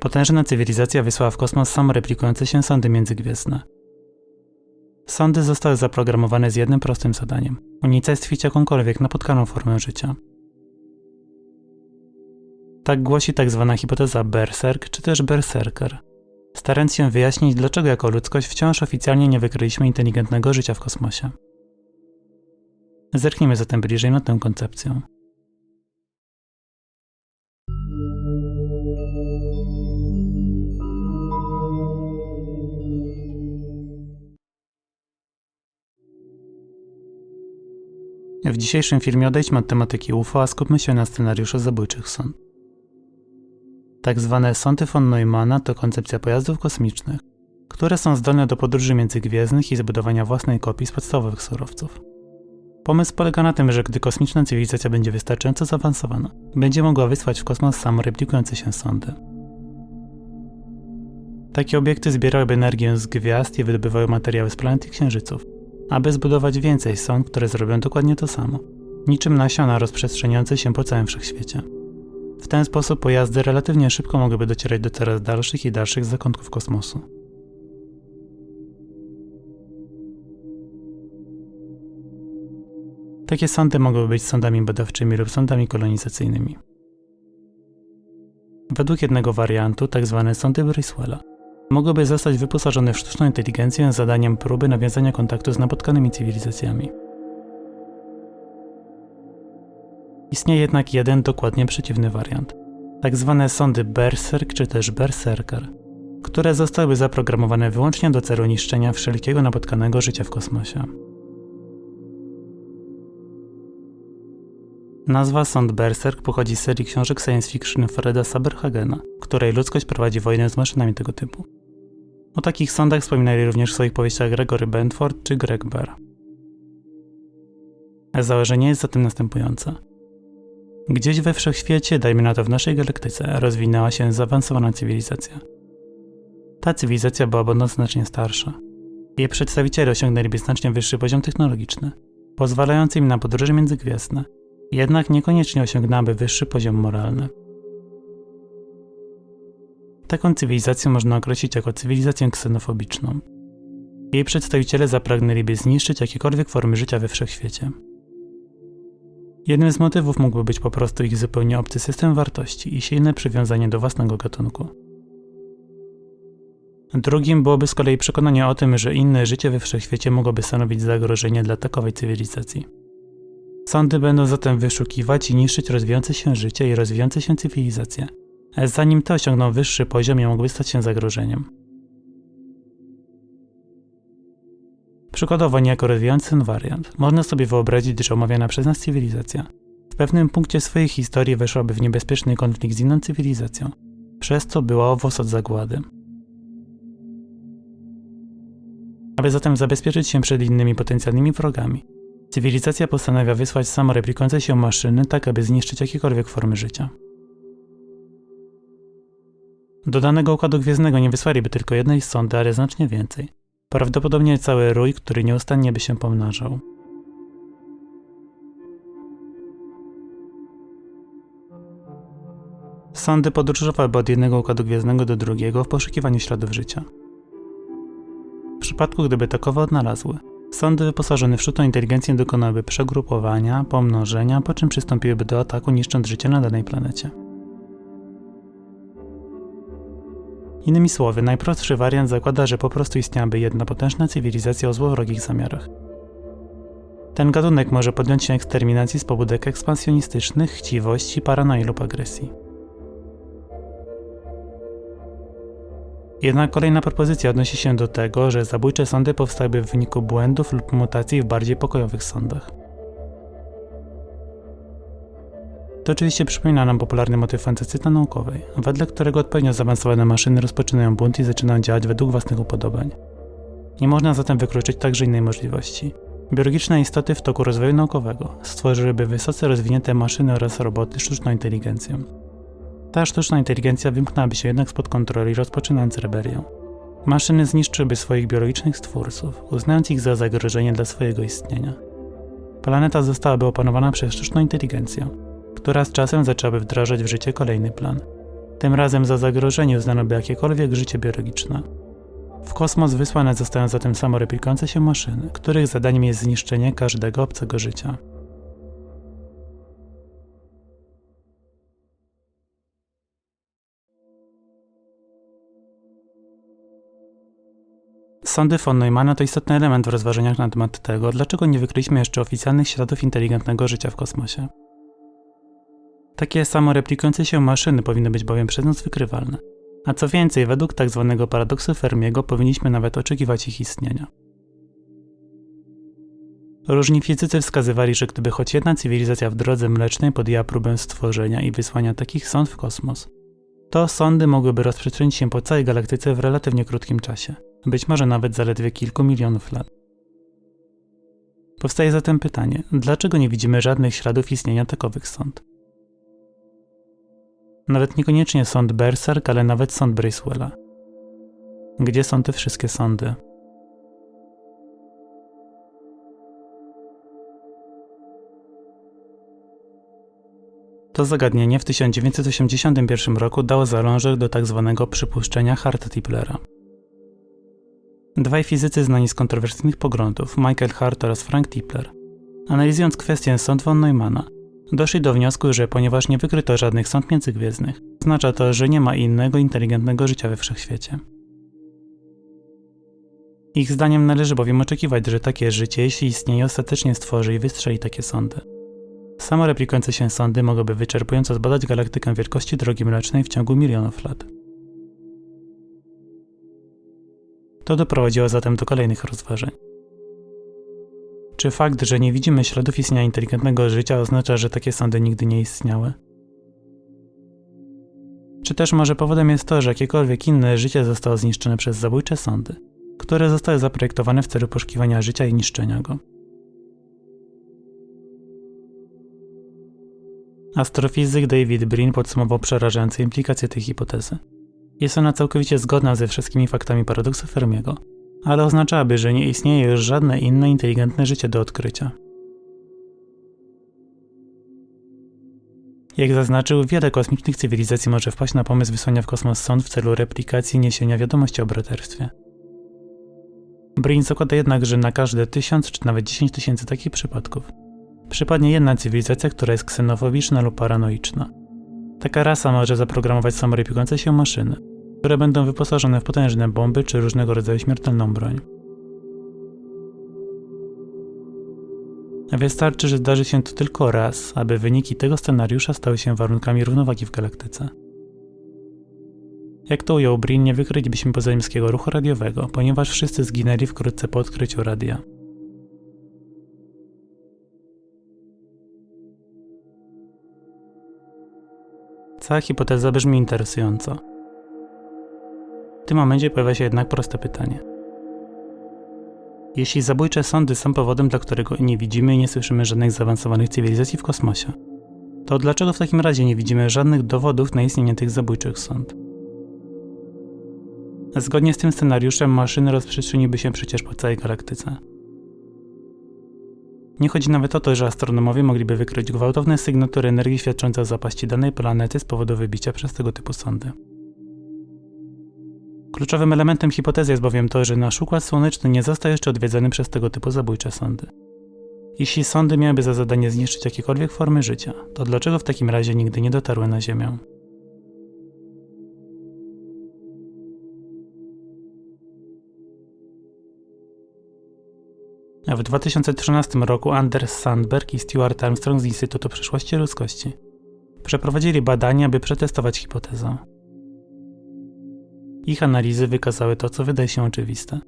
Potężna cywilizacja wysłała w kosmos samoreplikujące się sondy międzygwiezdne. Sondy zostały zaprogramowane z jednym prostym zadaniem unicestwić jakąkolwiek napotkaną formę życia. Tak głosi tak zwana hipoteza Berserk czy też Berserker, starając się wyjaśnić, dlaczego jako ludzkość wciąż oficjalnie nie wykryliśmy inteligentnego życia w kosmosie. Zerknijmy zatem bliżej nad tę koncepcją. W dzisiejszym filmie odejdźmy od tematyki UFO, a skupmy się na scenariuszu zabójczych sond. Tak zwane sądy von Neumana to koncepcja pojazdów kosmicznych, które są zdolne do podróży międzygwiezdnych i zbudowania własnej kopii z podstawowych surowców. Pomysł polega na tym, że gdy kosmiczna cywilizacja będzie wystarczająco zaawansowana, będzie mogła wysłać w kosmos samoreplikujące się sondy. Takie obiekty zbierałyby energię z gwiazd i wydobywały materiały z planet i księżyców, aby zbudować więcej sąd, które zrobią dokładnie to samo, niczym nasiona rozprzestrzeniające się po całym wszechświecie. W ten sposób pojazdy relatywnie szybko mogłyby docierać do coraz dalszych i dalszych zakątków kosmosu. Takie sądy mogłyby być sądami badawczymi lub sądami kolonizacyjnymi. Według jednego wariantu. Tak sądy Bracewella, mogłyby zostać wyposażone w sztuczną inteligencję z zadaniem próby nawiązania kontaktu z napotkanymi cywilizacjami. Istnieje jednak jeden dokładnie przeciwny wariant, tak zwane sądy Berserk czy też Berserker, które zostały zaprogramowane wyłącznie do celu niszczenia wszelkiego napotkanego życia w kosmosie. Nazwa Sąd Berserk pochodzi z serii książek science fiction Freda Saberhagena, w której ludzkość prowadzi wojnę z maszynami tego typu. O takich sądach wspominali również w swoich powieściach Gregory Benford czy Greg Bear. Założenie jest zatem następujące. Gdzieś we wszechświecie, dajmy na to w naszej galaktyce, rozwinęła się zaawansowana cywilizacja. Ta cywilizacja była będąc znacznie starsza. Jej przedstawiciele osiągnęliby znacznie wyższy poziom technologiczny, pozwalający im na podróże międzygwiezdne, jednak niekoniecznie osiągnęłaby wyższy poziom moralny. Taką cywilizację można określić jako cywilizację ksenofobiczną. Jej przedstawiciele zapragnęliby zniszczyć jakiekolwiek formy życia we wszechświecie. Jednym z motywów mógłby być po prostu ich zupełnie obcy system wartości i silne przywiązanie do własnego gatunku. Drugim byłoby z kolei przekonanie o tym, że inne życie we wszechświecie mogłoby stanowić zagrożenie dla takowej cywilizacji. Sądy będą zatem wyszukiwać i niszczyć rozwijające się życie i rozwijające się cywilizacje, zanim te osiągną wyższy poziom i mogłyby stać się zagrożeniem. Przykładowo, niejako rozwijając ten wariant, można sobie wyobrazić, że omawiana przez nas cywilizacja w pewnym punkcie swojej historii weszłaby w niebezpieczny konflikt z inną cywilizacją, przez co była owoc od zagłady. Aby zatem zabezpieczyć się przed innymi potencjalnymi wrogami, cywilizacja postanawia wysłać samoreplikujące się maszyny tak, aby zniszczyć jakiekolwiek formy życia. Do danego układu gwiezdnego nie wysłaliby tylko jednej sondy, ale znacznie więcej. Prawdopodobnie cały rój, który nieustannie by się pomnażał. Sondy podróżowałyby od jednego układu gwiezdnego do drugiego w poszukiwaniu śladów życia. W przypadku, gdyby takowe odnalazły, sondy wyposażone w sztuczną inteligencję dokonałyby przegrupowania, pomnożenia, po czym przystąpiłyby do ataku niszcząc życie na danej planecie. Innymi słowy, najprostszy wariant zakłada, że po prostu istniałaby jedna potężna cywilizacja o złowrogich zamiarach. Ten gatunek może podjąć się eksterminacji z pobudek ekspansjonistycznych, chciwości, paranoi lub agresji. Jednak kolejna propozycja odnosi się do tego, że zabójcze sądy powstałyby w wyniku błędów lub mutacji w bardziej pokojowych sądach. To oczywiście przypomina nam popularny motyw fantastyce naukowej, wedle którego odpowiednio zaawansowane maszyny rozpoczynają bunt i zaczynają działać według własnych upodobań. Nie można zatem wykluczyć także innej możliwości. Biologiczne istoty w toku rozwoju naukowego stworzyłyby wysoce rozwinięte maszyny oraz roboty sztuczną inteligencją. Ta sztuczna inteligencja wymknęłaby się jednak spod kontroli, rozpoczynając rebelię. Maszyny zniszczyłyby swoich biologicznych stwórców, uznając ich za zagrożenie dla swojego istnienia. Planeta zostałaby opanowana przez sztuczną inteligencję, która z czasem zaczęłaby wdrażać w życie kolejny plan. Tym razem za zagrożenie uznano by jakiekolwiek życie biologiczne. W kosmos wysłane zostają zatem samoreplikujące się maszyny, których zadaniem jest zniszczenie każdego obcego życia. Sądy von Neumana to istotny element w rozważaniach na temat tego, dlaczego nie wykryliśmy jeszcze oficjalnych śladów inteligentnego życia w kosmosie. Takie samoreplikujące się maszyny powinny być bowiem przez nas wykrywalne. A co więcej, według tzw. Tak paradoksu Fermiego powinniśmy nawet oczekiwać ich istnienia. Różni fizycy wskazywali, że gdyby choć jedna cywilizacja w drodze mlecznej podjęła próbę stworzenia i wysłania takich sąd w kosmos, to sądy mogłyby rozprzestrzenić się po całej galaktyce w relatywnie krótkim czasie, być może nawet zaledwie kilku milionów lat. Powstaje zatem pytanie, dlaczego nie widzimy żadnych śladów istnienia takowych sąd? Nawet niekoniecznie sąd Berserk, ale nawet sąd Bracewella. Gdzie są te wszystkie sądy? To zagadnienie w 1981 roku dało zalążek do tzw. Tak przypuszczenia Harta-Tiplera. Dwaj fizycy znani z kontrowersyjnych poglądów, Michael Hart oraz Frank Tipler, analizując kwestię sąd von Neumana, doszli do wniosku, że ponieważ nie wykryto żadnych sąd międzygwiezdnych, oznacza to, że nie ma innego inteligentnego życia we wszechświecie. Ich zdaniem należy bowiem oczekiwać, że takie życie, jeśli istnieje, ostatecznie stworzy i wystrzeli takie sądy. Samo replikujące się sądy mogłyby wyczerpująco zbadać galaktykę wielkości drogi mlecznej w ciągu milionów lat. To doprowadziło zatem do kolejnych rozważań. Czy fakt, że nie widzimy śladów istnienia inteligentnego życia oznacza, że takie sądy nigdy nie istniały? Czy też może powodem jest to, że jakiekolwiek inne życie zostało zniszczone przez zabójcze sądy, które zostały zaprojektowane w celu poszukiwania życia i niszczenia go? Astrofizyk David Brin podsumował przerażające implikacje tej hipotezy. Jest ona całkowicie zgodna ze wszystkimi faktami paradoksu Fermiego, ale oznaczałaby, że nie istnieje już żadne inne inteligentne życie do odkrycia. Jak zaznaczył, wiele kosmicznych cywilizacji może wpaść na pomysł wysłania w kosmos sąd w celu replikacji niesienia wiadomości o braterstwie. Brin zakłada jednak, że na każde tysiąc czy nawet dziesięć tysięcy takich przypadków przypadnie jedna cywilizacja, która jest ksenofobiczna lub paranoiczna. Taka rasa może zaprogramować samoreplikujące się maszyny, które będą wyposażone w potężne bomby czy różnego rodzaju śmiertelną broń. Wystarczy, że zdarzy się to tylko raz, aby wyniki tego scenariusza stały się warunkami równowagi w galaktyce. Jak to ujął Brin, nie wykrylibyśmy pozaziemskiego ruchu radiowego, ponieważ wszyscy zginęli wkrótce po odkryciu radia. Cała hipoteza brzmi interesująco. Tym momencie pojawia się jednak proste pytanie. Jeśli zabójcze sądy są powodem, dla którego nie widzimy i nie słyszymy żadnych zaawansowanych cywilizacji w kosmosie, to dlaczego w takim razie nie widzimy żadnych dowodów na istnienie tych zabójczych sąd? Zgodnie z tym scenariuszem maszyny rozprzestrzeniłyby się przecież po całej galaktyce. Nie chodzi nawet o to, że astronomowie mogliby wykryć gwałtowne sygnatury energii świadczące o zapaści danej planety z powodu wybicia przez tego typu sondy. Kluczowym elementem hipotezy jest bowiem to, że nasz Układ Słoneczny nie został jeszcze odwiedzony przez tego typu zabójcze sondy. Jeśli sondy miałyby za zadanie zniszczyć jakiekolwiek formy życia, to dlaczego w takim razie nigdy nie dotarły na Ziemię? W 2013 roku Anders Sandberg i Stuart Armstrong z Instytutu Przyszłości Ludzkości przeprowadzili badania, by przetestować hipotezę. Ich analizy wykazały to, co wydaje się oczywiste,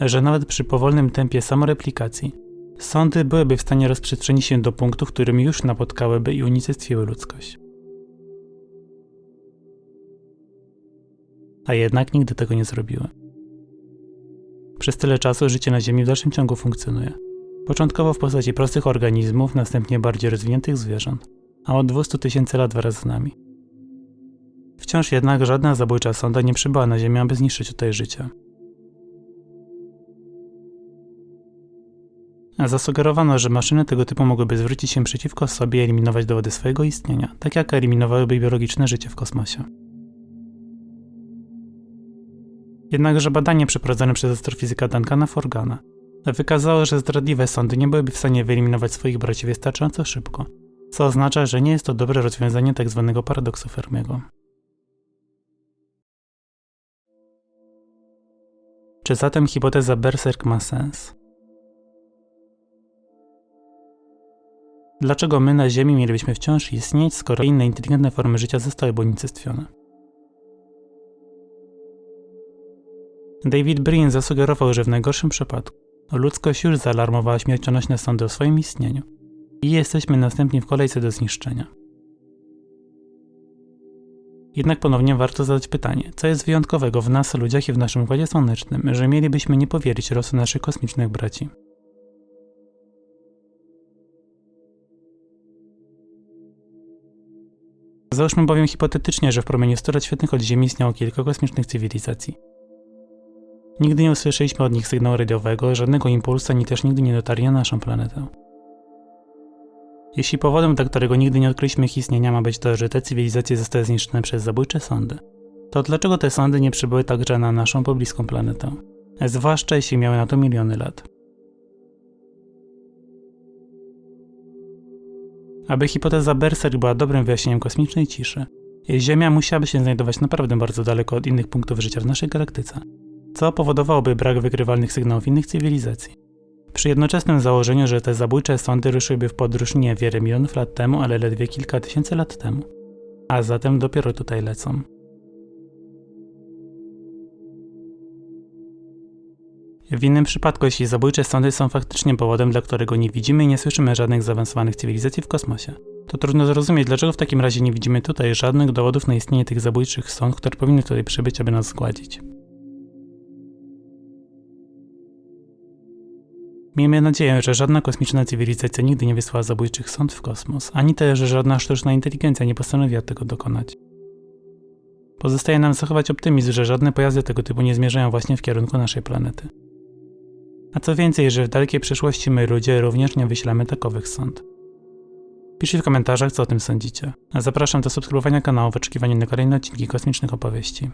że nawet przy powolnym tempie samoreplikacji sądy byłyby w stanie rozprzestrzenić się do punktów, którym już napotkałyby i unicestwiły ludzkość. A jednak nigdy tego nie zrobiły. Przez tyle czasu życie na Ziemi w dalszym ciągu funkcjonuje. Początkowo w postaci prostych organizmów, następnie bardziej rozwiniętych zwierząt, a od 200 tysięcy lat wraz z nami. Wciąż jednak żadna zabójcza sonda nie przybyła na Ziemię, aby zniszczyć tutaj życie. Zasugerowano, że maszyny tego typu mogłyby zwrócić się przeciwko sobie i eliminować dowody swojego istnienia, tak jak eliminowałyby biologiczne życie w kosmosie. Jednakże badanie przeprowadzone przez astrofizyka Duncana Forgana wykazało, że zdradliwe sądy nie byłyby w stanie wyeliminować swoich braci wystarczająco szybko, co oznacza, że nie jest to dobre rozwiązanie tzw. paradoksu Fermiego. Czy zatem hipoteza Berserk ma sens? Dlaczego my na Ziemi mielibyśmy wciąż istnieć, skoro inne inteligentne formy życia zostałyby unicestwione? David Brin zasugerował, że w najgorszym przypadku ludzkość już zaalarmowała śmiercionośne sądy o swoim istnieniu i jesteśmy następni w kolejce do zniszczenia. Jednak ponownie warto zadać pytanie, co jest wyjątkowego w nas, ludziach i w naszym Układzie Słonecznym, że mielibyśmy nie powierzyć losu naszych kosmicznych braci. Załóżmy bowiem hipotetycznie, że w promieniu 100 lat świetnych od Ziemi istniało kilka kosmicznych cywilizacji. Nigdy nie usłyszeliśmy od nich sygnału radiowego, żadnego impulsu, ani też nigdy nie dotarli na naszą planetę. Jeśli powodem, dla którego nigdy nie odkryliśmy ich istnienia ma być to, że te cywilizacje zostały zniszczone przez zabójcze sądy, to dlaczego te sądy nie przybyły także na naszą pobliską planetę? Zwłaszcza jeśli miały na to miliony lat. Aby hipoteza Berserk była dobrym wyjaśnieniem kosmicznej ciszy, Ziemia musiałaby się znajdować naprawdę bardzo daleko od innych punktów życia w naszej galaktyce, co powodowałoby brak wykrywalnych sygnałów innych cywilizacji. Przy jednoczesnym założeniu, że te zabójcze sądy ruszyłyby w podróż nie wiele milionów lat temu, ale ledwie kilka tysięcy lat temu. A zatem dopiero tutaj lecą. W innym przypadku, jeśli zabójcze sądy są faktycznie powodem, dla którego nie widzimy i nie słyszymy żadnych zaawansowanych cywilizacji w kosmosie, to trudno zrozumieć, dlaczego w takim razie nie widzimy tutaj żadnych dowodów na istnienie tych zabójczych sąd, które powinny tutaj przybyć, aby nas zgładzić. Miejmy nadzieję, że żadna kosmiczna cywilizacja nigdy nie wysłała zabójczych sąd w kosmos, ani też, że żadna sztuczna inteligencja nie postanowiła tego dokonać. Pozostaje nam zachować optymizm, że żadne pojazdy tego typu nie zmierzają właśnie w kierunku naszej planety. A co więcej, że w dalekiej przyszłości my ludzie również nie wyślemy takowych sąd. Piszcie w komentarzach, co o tym sądzicie. A zapraszam do subskrybowania kanału w oczekiwaniu na kolejne odcinki kosmicznych opowieści.